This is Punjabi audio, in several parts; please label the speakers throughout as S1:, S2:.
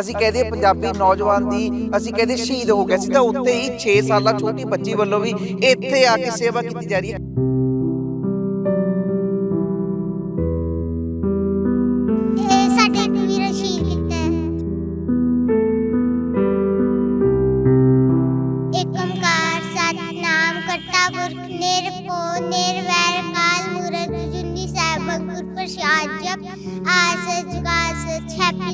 S1: ਅਸੀਂ ਕਹਦੇ ਪੰਜਾਬੀ ਨੌਜਵਾਨ ਦੀ ਅਸੀਂ ਕਹਦੇ ਸ਼ਹੀਦ ਹੋ ਗਿਆ ਸੀ। ਤਾਂ ਉੱਤੇ ਹੀ 6 ਸਾਲਾ ਛੋਟੀ ਬੱਚੀ ਵੱਲੋਂ ਵੀ ਇੱਥੇ ਆ ਕੇ ਸੇਵਾ ਕੀਤੀ ਜਾ ਰਹੀ ਹੈ।
S2: ਇਹ ਸਾਡੇ ਅੰਕੁਰ ਪ੍ਰਸਾਦ ਜਪ ਆਸ ਜੁਗਾਸ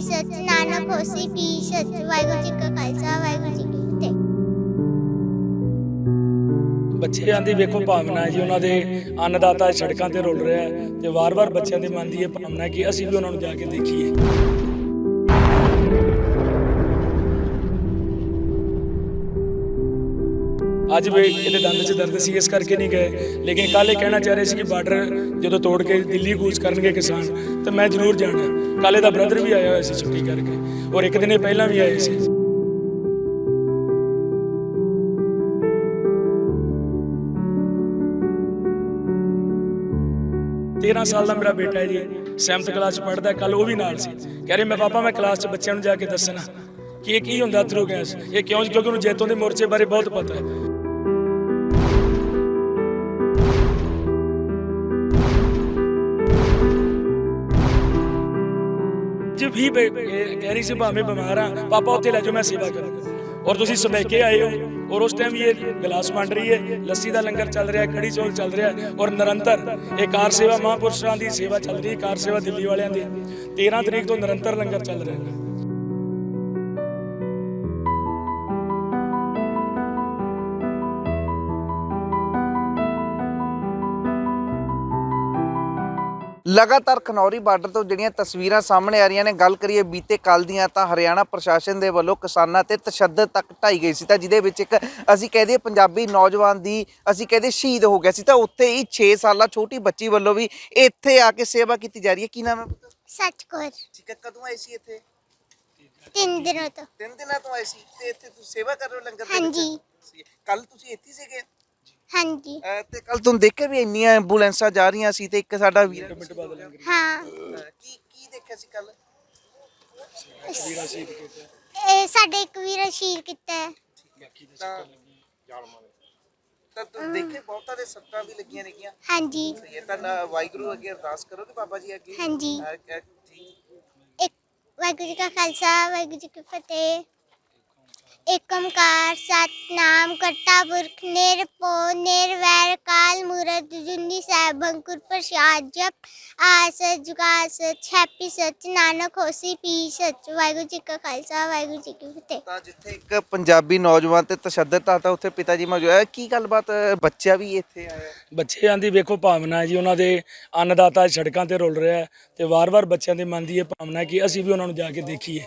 S2: ਸਚ ਨਾਨਕ ਹੋਸੀ ਪੀ ਸਚ ਵਾਹਿਗੁਰੂ ਜੀ ਕਾ ਖਾਲਸਾ ਵਾਹਿਗੁਰੂ ਜੀ ਕੀ ਫਤਿਹ
S3: ਬੱਚਿਆਂ ਦੀ ਵੇਖੋ ਭਾਵਨਾ ਹੈ ਜੀ, ਉਹਨਾਂ ਦੇ ਅੰਨਦਾਤਾ ਸੜਕਾਂ ਤੇ ਰੁਲ ਰਿਹਾ ਤੇ ਵਾਰ-ਵਾਰ ਬੱਚਿਆਂ ਦੇ ਮਨ ਦੀ ਇਹ ਭਾਵਨਾ ਹੈ ਕਿ ਅਸੀਂ ਵੀ ਉਹਨਾਂ ਨੂੰ ਜਾ ਕੇ ਦੇਖੀਏ। ਅੱਜ ਵੀ ਇਹਦੇ ਦੰਦ 'ਚ ਦਰਦ ਸੀ, ਇਸ ਕਰਕੇ ਨਹੀਂ ਗਏ। ਲੇਕਿਨ ਕੱਲ ਇਹ ਕਹਿਣਾ ਚਾਹ ਰਹੇ ਸੀ ਕਿ ਬਾਰਡਰ ਜਦੋਂ ਤੋੜ ਕੇ ਦਿੱਲੀ ਕੂਚ ਕਰਨਗੇ ਕਿਸਾਨ, ਤਾਂ ਮੈਂ ਜ਼ਰੂਰ ਜਾਣਾ। ਕੱਲ੍ਹ ਇਹਦਾ ਬ੍ਰਦਰ ਵੀ ਆਇਆ ਹੋਇਆ ਸੀ ਛੁੱਟੀ ਕਰਕੇ, ਔਰ ਇੱਕ ਦਿਨ ਇਹ ਪਹਿਲਾਂ ਵੀ ਆਏ ਸੀ। 13 ਸਾਲ ਦਾ ਮੇਰਾ ਬੇਟਾ ਹੈ ਜੀ 7th ਕਲਾਸ ਚ ਪੜ੍ਹਦਾ ਕੱਲ ਉਹ ਵੀ ਨਾਲ ਸੀ। ਕਹਿ ਰਹੇ, ਮੈਂ ਪਾਪਾ, ਮੈਂ ਕਲਾਸ ਚ ਬੱਚਿਆਂ ਨੂੰ ਜਾ ਕੇ ਦੱਸਣਾ, ਕਿ ਇਹ ਕੀ ਹੁੰਦਾ ਥਰੂ ਗੈਸ? ਇਹ ਕਿਉਂ, ਕਿਉਂਕਿ ਉਹਨੂੰ ਜੈਤੋਂ ਦੇ ਮੋਰਚੇ ਬਾਰੇ ਬਹੁਤ ਪਤਾ ਹੈ। ਜੇ ਵੀ ਕਹਿ ਰਹੀ ਸੀ ਭਾਵੇਂ ਬਿਮਾਰ ਆ, ਪਾਪਾ ਉੱਥੇ ਲੈ ਜਾਓ, ਮੈਂ ਸੇਵਾ ਕਰਾਂਗਾ ਔਰ ਤੁਸੀਂ ਸਮੇਕੇ ਆਏ ਹੋ। ਔਰ ਉਸ ਟਾਈਮ ਵੀ ਇਹ ਗਲਾਸ ਵੰਡ ਰਹੀ ਹੈ, ਲੱਸੀ ਦਾ ਲੰਗਰ ਚੱਲ ਰਿਹਾ ਹੈ ਕੜੀ ਚੌਲ ਚੱਲ ਰਿਹਾ ਔਰ ਨਿਰੰਤਰ ਇਹ ਕਾਰ ਸੇਵਾ ਮਹਾਂਪੁਰਸ਼ਾਂ ਦੀ ਸੇਵਾ ਚੱਲ ਰਹੀ ਹੈ, ਕਾਰ ਸੇਵਾ ਦਿੱਲੀ ਵਾਲਿਆਂ ਦੀ। 13 ਤਰੀਕ ਤੋਂ ਨਿਰੰਤਰ ਲੰਗਰ ਚੱਲ ਰਿਹਾ। ਹੈ
S1: ਲਗਾਤਾਰ ਖਨੌਰੀ ਬਾਰਡਰ ਤੋਂ ਜਿਹੜੀਆਂ ਤਸਵੀਰਾਂ ਸਾਹਮਣੇ ਆ ਰਹੀਆਂ ਨੇ ਗੱਲ ਕਰੀਏ ਬੀਤੇ ਕੱਲ ਦੀਆਂ ਤਾਂ ਹਰਿਆਣਾ ਪ੍ਰਸ਼ਾਸਨ ਦੇ ਵੱਲੋਂ ਕਿਸਾਨਾਂ ਤੇ ਤਸ਼ੱਦਦ ਤੱਕ ਢਾਈ ਗਈ ਸੀ। ਤਾਂ ਜਿਹਦੇ ਵਿੱਚ ਇੱਕ ਅਸੀਂ ਕਹਦੇ ਪੰਜਾਬੀ ਨੌਜਵਾਨ ਦੀ ਅਸੀਂ ਕਹਦੇ ਸ਼ਹੀਦ ਹੋ ਗਿਆ ਸੀ। ਤਾਂ ਉੱਤੇ ਹੀ 6 ਸਾਲਾ ਛੋਟੀ ਬੱਚੀ ਵੱਲੋਂ ਵੀ ਇੱਥੇ ਆ ਕੇ ਸੇਵਾ ਕੀਤੀ ਜਾ ਰਹੀ ਹੈ। ਕੀ ਨਾਮ ਹੈ ਪੁੱਤ?
S2: ਸੱਚ ਕੋਰ
S1: ਠੀਕ ਹੈ ਕਦੋਂ ਆਏ ਸੀ ਇੱਥੇ?
S2: ਤਿੰਨ ਦਿਨੋਂ ਤੋਂ।
S1: ਤਿੰਨ ਦਿਨਾਂ ਤੋਂ ਆਏ ਸੀ। ਤੇ ਇੱਥੇ ਤੁਸੀਂ ਸੇਵਾ ਕਰ ਰਹੇ ਹੋ ਲੰਗਰ
S2: ਹਾਂਜੀ।
S1: ਕੱਲ ਤੁਸੀਂ ਇੱਥੇ ਸੀਗੇ?
S2: ਹਾਂਜੀ।
S1: ਅਹ ਤੇ ਕੱਲ ਤੁਹਾਨੂੰ ਦੇਖਿਆ ਵੀ ਇੰਨੀਆਂ ਐਂਬੂਲੈਂਸਾਂ ਜਾ ਰਹੀਆਂ ਸੀ ਤੇ ਇੱਕ ਸਾਡਾ ਵੀਰ
S2: ਹਾਂ।
S1: ਕੀ ਕੀ ਦੇਖਿਆ ਸੀ ਕੱਲ?
S2: ਇਹ ਸਾਡੇ ਇੱਕ ਵੀਰ ਸ਼ਹੀਦ ਕੀਤਾ। ਹੈ
S3: ਬਾਕੀ ਦੇ ਸਿੱਕਾ ਲੱਗੇ।
S1: ਤਾਂ ਤੁਸੀਂ ਦੇਖੇ ਬਹੁਤਾਂ ਦੇ ਸੱਟਾਂ ਵੀ ਲੱਗੀਆਂ ਨੇਗੀਆਂ।
S2: ਹਾਂਜੀ।
S1: ਇਹ ਤਾਂ ਨਾ ਵਾਹਿਗੁਰੂ ਅੱਗੇ ਅਰਦਾਸ ਕਰੋ ਕਿ ਬਾਬਾ ਜੀ ਅੱਗੇ?
S2: ਹਾਂਜੀ।
S1: ਅਹ
S2: ਇੱਕ ਵਾਹਿਗੁਰੂ ਜੀ ਕਾ ਖਾਲਸਾ ਵਾਹਿਗੁਰੂ ਜੀ ਕੀ ਫਤਿਹ। ਏਕ ਓੰਕਾਰ ਸਤਨਾਮ ਕਰਤਾ ਪੁਰਖ ਨਿਰਭਉ ਨਿਰਵੈਰ ਕਾਲ ਮੂਰਤ ਜੁਨੀ ਸਾਹਿਬ ਅੰਕੁਰ ਪ੍ਰਸਾਦ ਜਪ ਆਸ ਜੁਗਾਸ ਛੈਪੀ ਸਚ ਨਾਨਕ ਹੋਸੀ ਪੀ ਸਚ ਵਾਹਿਗੁਰੂ ਜੀ ਕਾ ਖਾਲਸਾ ਵਾਹਿਗੁਰੂ ਜੀ ਕੀ ਫਤਿਹ
S1: ਤਾਂ ਜਿੱਥੇ ਇੱਕ ਪੰਜਾਬੀ ਨੌਜਵਾਨ ਤੇ ਤਸ਼ੱਦਦ ਤਾਂ ਉੱਥੇ ਪਿਤਾ ਜੀ ਮੌਜੂਦ ਹੈ। ਕੀ ਗੱਲਬਾਤ ਬੱਚਾ ਵੀ ਇੱਥੇ ਆਇਆ
S3: ਬੱਚਿਆਂ ਦੀ ਵੇਖੋ ਭਾਵਨਾ ਜੀ ਉਹਨਾਂ ਦੇ ਅੰਨਦਾਤਾ ਸੜਕਾਂ ਤੇ ਰੁਲ ਰਿਹਾ ਤੇ ਵਾਰ-ਵਾਰ ਬੱਚਿਆਂ ਦੇ ਮਨ ਦੀ ਇਹ ਭਾਵਨਾ ਹੈ ਕਿ ਅਸੀਂ ਵੀ ਉਹਨਾਂ ਨੂੰ ਜਾ ਕੇ ਦੇਖੀਏ।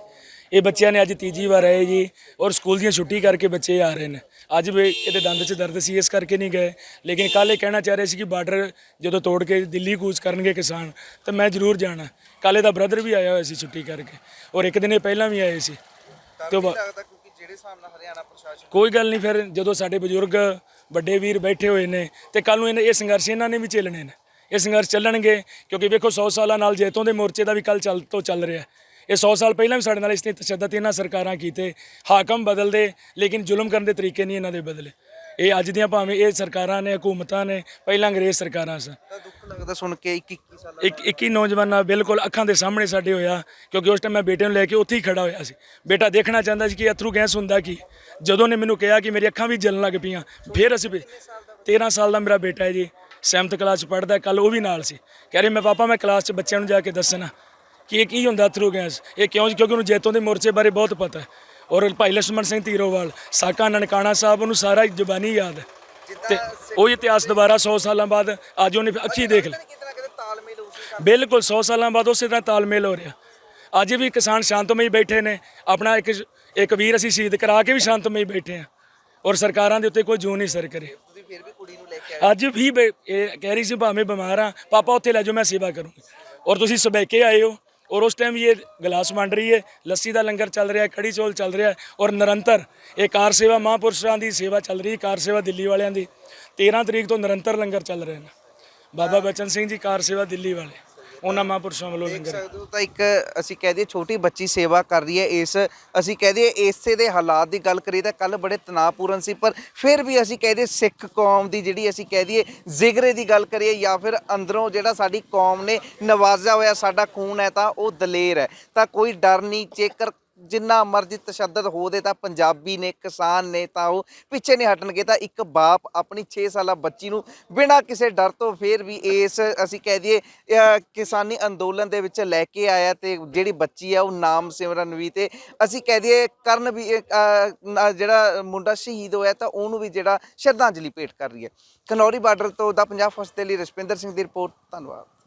S3: ਇਹ ਬੱਚਿਆਂ ਨੇ ਅੱਜ ਤੀਜੀ ਵਾਰ ਆਏ ਜੀ ਔਰ ਸਕੂਲ ਦੀਆਂ ਛੁੱਟੀ ਕਰਕੇ ਬੱਚੇ ਆ ਰਹੇ ਨੇ। ਅੱਜ ਵੀ ਇਹਦੇ ਦੰਦ 'ਚ ਦਰਦ ਸੀ ਇਸ ਕਰਕੇ ਨਹੀਂ ਗਏ। ਲੇਕਿਨ ਕੱਲ ਇਹ ਕਹਿਣਾ ਚਾਹ ਰਹੇ ਸੀ ਕਿ ਬਾਰਡਰ ਜਦੋਂ ਤੋੜ ਕੇ ਦਿੱਲੀ ਕੂਚ ਕਰਨਗੇ ਕਿਸਾਨ ਤਾਂ ਮੈਂ ਜ਼ਰੂਰ ਜਾਣਾ। ਕੱਲ੍ਹ ਇਹਦਾ ਬ੍ਰਦਰ ਵੀ ਆਇਆ ਹੋਇਆ ਸੀ ਛੁੱਟੀ ਕਰਕੇ ਔਰ ਇੱਕ ਦਿਨ ਇਹ ਪਹਿਲਾਂ ਵੀ ਆਏ ਸੀ। ਤੇ
S1: ਜਿਹੜੇ ਹਿਸਾਬ ਨਾਲ ਹਰਿਆਣਾ ਪ੍ਰਸ਼ਾਸਨ
S3: ਕੋਈ ਗੱਲ ਨਹੀਂ ਫਿਰ ਜਦੋਂ ਸਾਡੇ ਬਜ਼ੁਰਗ ਵੱਡੇ ਵੀਰ ਬੈਠੇ ਹੋਏ ਨੇ ਤੇ ਕੱਲ ਨੂੰ ਇਹ ਸੰਘਰਸ਼ ਇਹਨਾਂ ਨੇ ਵੀ ਝੇਲਣੇ ਨੇ। ਇਹ ਸੰਘਰਸ਼ ਚੱਲਣਗੇ ਕਿਉਂਕਿ ਵੇਖੋ 100 ਸਾਲਾਂ ਨਾਲ ਜੈਤੋਂ ਦੇ ਮੋਰਚੇ ਦਾ ਵੀ ਕੱਲ ਚੱਲ ਤੋਂ ਚੱਲ ਰਿਹਾ। ਇਹ 100 ਸਾਲ ਪਹਿਲਾਂ ਵੀ ਸਾਡੇ ਨਾਲ ਇਸ ਤੇ ਤਸ਼ੱਦਦ ਇਹਨਾਂ ਸਰਕਾਰਾਂ ਕੀਤੇ। ਹਾਕਮ ਬਦਲਦੇ ਲੇਕਿਨ ਜ਼ੁਲਮ ਕਰਨ ਦੇ ਤਰੀਕੇ ਨਹੀਂ ਇਹਨਾਂ ਦੇ ਬਦਲੇ। ਇਹ ਅੱਜ ਦੀਆਂ ਭਾਵੇਂ ਇਹ ਸਰਕਾਰਾਂ ਨੇ ਹਕੂਮਤਾਂ ਨੇ ਪਹਿਲਾਂ ਅੰਗਰੇਜ਼ ਸਰਕਾਰਾਂ ਸਨ
S1: ਦੁੱਖ ਲੱਗਦਾ ਸੁਣ ਕੇ 21 ਸਾਲ
S3: ਇੱਕ 21 ਨੌਜਵਾਨਾਂ ਬਿਲਕੁਲ ਅੱਖਾਂ ਦੇ ਸਾਹਮਣੇ ਸਾਡੇ ਹੋਇਆ ਕਿਉਂਕਿ ਉਸ ਟਾਈਮ ਮੈਂ ਬੇਟੇ ਨੂੰ ਲੈ ਕੇ ਉੱਥੇ ਹੀ ਖੜਾ ਹੋਇਆ ਸੀ। ਬੇਟਾ ਦੇਖਣਾ ਚਾਹੁੰਦਾ ਸੀ ਕਿ ਅਥਰੂ ਗੈਸ ਹੁੰਦਾ ਕੀ? ਜਦੋਂ ਨੇ ਮੈਨੂੰ ਕਿਹਾ ਕਿ ਮੇਰੀ ਅੱਖਾਂ ਵੀ ਜਲਣ ਲੱਗ ਪਈਆਂ ਫਿਰ ਅਸੀਂ ਵੀ- 13 ਸਾਲ ਦਾ ਮੇਰਾ ਬੇਟਾ ਹੈ ਜੀ 7th ਕਲਾਸ ਚ ਪੜ੍ਹਦਾ ਕੱਲ ਉਹ ਵੀ ਨਾਲ ਸੀ। ਕਹਿ ਰਹੇ ਮੈਂ ਪਾਪਾ ਮੈਂ ਕਲਾਸ ਚ ਬੱਚਿਆਂ ਨੂੰ ਜਾ ਕੇ ਦੱਸਣਾ। ਕਿ ਇਹ ਕੀ ਹੁੰਦਾ ਥਰੂ ਗੈਸ ਇਹ ਕਿਉਂ ਕਿਉਂਕਿ ਉਹਨੂੰ ਜੈਤੋਂ ਦੇ ਮੋਰਚੇ ਬਾਰੇ ਬਹੁਤ ਪਤਾ ਹੈ। ਔਰ ਭਾਈ ਲਛਮਣ ਸਿੰਘ ਧੀਰੋਵਾਲ ਸਾਕਾ ਨਨਕਾਣਾ ਸਾਹਿਬ ਉਹਨੂੰ ਸਾਰਾ ਜ਼ੁਬਾਨੀ ਯਾਦ ਹੈ। ਤੇ ਉਹ ਇਤਿਹਾਸ ਦੁਬਾਰਾ 100 ਸਾਲਾਂ ਬਾਅਦ ਅੱਜ ਉਹਨੇ ਅੱਖੀ ਦੇਖ ਲਿਆ ਬਿਲਕੁਲ 100 ਸਾਲਾਂ ਬਾਅਦ ਉਸੇ ਤਰ੍ਹਾਂ ਤਾਲਮੇਲ ਹੋ ਰਿਹਾ। ਅੱਜ ਵੀ ਕਿਸਾਨ ਸ਼ਾਂਤਮਈ ਬੈਠੇ ਨੇ। ਆਪਣਾ ਇੱਕ ਇੱਕ ਵੀਰ ਅਸੀਂ ਸ਼ਹੀਦ ਕਰਾ ਕੇ ਵੀ ਸ਼ਾਂਤਮਈ ਬੈਠੇ ਆ ਔਰ ਸਰਕਾਰਾਂ ਦੇ ਉੱਤੇ ਕੋਈ ਜੂ ਨਹੀਂ ਸਰ ਕਰੇ।
S1: ਤੁਸੀਂ ਵੀ ਕੁੜੀ
S3: ਅੱਜ ਵੀ ਇਹ ਕਹਿ ਰਹੀ ਸੀ ਭਾਵੇਂ ਬਿਮਾਰ ਆ ਪਾਪਾ ਉੱਥੇ ਲੈ ਜਾਓ ਮੈਂ ਸੇਵਾ ਕਰੂੰਗੀ। ਔਰ ਤੁਸੀਂ ਸਬੈਕੇ ਆਏ ਹੋ। ਔਰ ਉਸ ਟਾਈਮ ਵੀ ਇਹ ਗਲਾਸ ਵੰਡ ਰਹੀ ਹੈ, ਲੱਸੀ ਦਾ ਲੰਗਰ ਚੱਲ ਰਿਹਾ ਹੈ ਕੜੀ ਚੌਲ ਚੱਲ ਰਿਹਾ ਹੈ ਔਰ ਨਿਰੰਤਰ ਇਹ ਕਾਰ ਸੇਵਾ ਮਹਾਂਪੁਰਸ਼ਾਂ ਦੀ ਸੇਵਾ ਚੱਲ ਰਹੀ ਹੈ ਕਾਰ ਸੇਵਾ ਦਿੱਲੀ ਵਾਲਿਆਂ ਦੀ। 13 ਤਰੀਕ ਤੋਂ ਨਿਰੰਤਰ ਲੰਗਰ ਚੱਲ ਰਹੇ ਨੇ ਬਾਬਾ ਬਚਨ ਸਿੰਘ ਜੀ ਕਾਰ ਸੇਵਾ ਦਿੱਲੀ ਵਾਲੇ। ਉਹਨਾਂ ਮਹਾਂਪੁਰਸ਼ਾਂ ਵੱਲੋਂ
S1: ਦੇਖ
S3: ਲੰਗਰ।
S1: ਸਕਦੇ ਹੋ ਤਾਂ ਇੱਕ ਅਸੀਂ ਕਹਿ ਦਈਏ ਛੋਟੀ ਬੱਚੀ ਸੇਵਾ ਕਰ ਰਹੀ ਹੈ ਇਸ ਅਸੀਂ ਕਹਿ ਦਈਏ ਇਸੇ ਦੇ ਹਾਲਾਤ ਦੀ ਗੱਲ ਕਰੀਏ ਤਾਂ ਕੱਲ ਬੜੇ ਤਣਾਅਪੂਰਨ ਸੀ ਪਰ ਫਿਰ ਵੀ ਅਸੀਂ ਕਹਿ ਦਈਏ ਸਿੱਖ ਕੌਮ ਦੀ ਜਿਹੜੀ ਅਸੀਂ ਕਹਿ ਦਈਏ ਜ਼ਿਗਰੇ ਦੀ ਗੱਲ ਕਰੀਏ ਜਾਂ ਫਿਰ ਅੰਦਰੋਂ ਜਿਹੜਾ ਸਾਡੀ ਕੌਮ ਨੇ ਨਵਾਜ਼ਿਆ ਹੋਇਆ ਸਾਡਾ ਖੂਨ ਹੈ ਤਾਂ ਉਹ ਦਲੇਰ ਹੈ। ਤਾਂ ਕੋਈ ਡਰ ਨਹੀਂ ਜੇਕਰ ਜਿੰਨਾ ਮਰਜ਼ੀ ਤਸ਼ੱਦਦ ਹੋ ਦੇ ਤਾਂ ਪੰਜਾਬੀ ਨੇ, ਕਿਸਾਨ ਨੇ ਤਾਂ ਉਹ ਪਿੱਛੇ ਨਹੀਂ ਹਟਣਗੇ ਤਾਂ ਇੱਕ ਬਾਪ ਆਪਣੀ 6 ਸਾਲਾ ਬੱਚੀ ਨੂੰ ਬਿਨਾਂ ਕਿਸੇ ਡਰ ਤੋਂ ਫੇਰ ਵੀ ਇਸ, ਅਸੀਂ ਕਹਿ ਦਈਏ ਕਿਸਾਨੀ ਅੰਦੋਲਨ ਦੇ ਵਿੱਚ ਲੈ ਕੇ ਆਇਆ ਤੇ ਜਿਹੜੀ ਬੱਚੀ ਆ ਉਹ ਨਾਮ ਸਿਮਰਨ ਵੀ ਤੇ ਅਸੀਂ ਕਹਿ ਦਈਏ ਕਰਨ ਵੀ ਜਿਹੜਾ ਮੁੰਡਾ ਸ਼ਹੀਦ ਹੋਇਆ ਤਾਂ ਉਹਨੂੰ ਵੀ ਜਿਹੜਾ ਸ਼ਰਧਾਂਜਲੀ ਭੇਟ ਕਰ ਰਹੀ ਹੈ। ਖਨੌਰੀ ਬਾਰਡਰ ਤੋਂ ਦਾ ਪੰਜਾਬ ਫਸਟ ਦੇ ਲਈ ਰਸ਼ਪਿੰਦਰ ਸਿੰਘ ਦੀ ਰਿਪੋਰਟ, ਧੰਨਵਾਦ।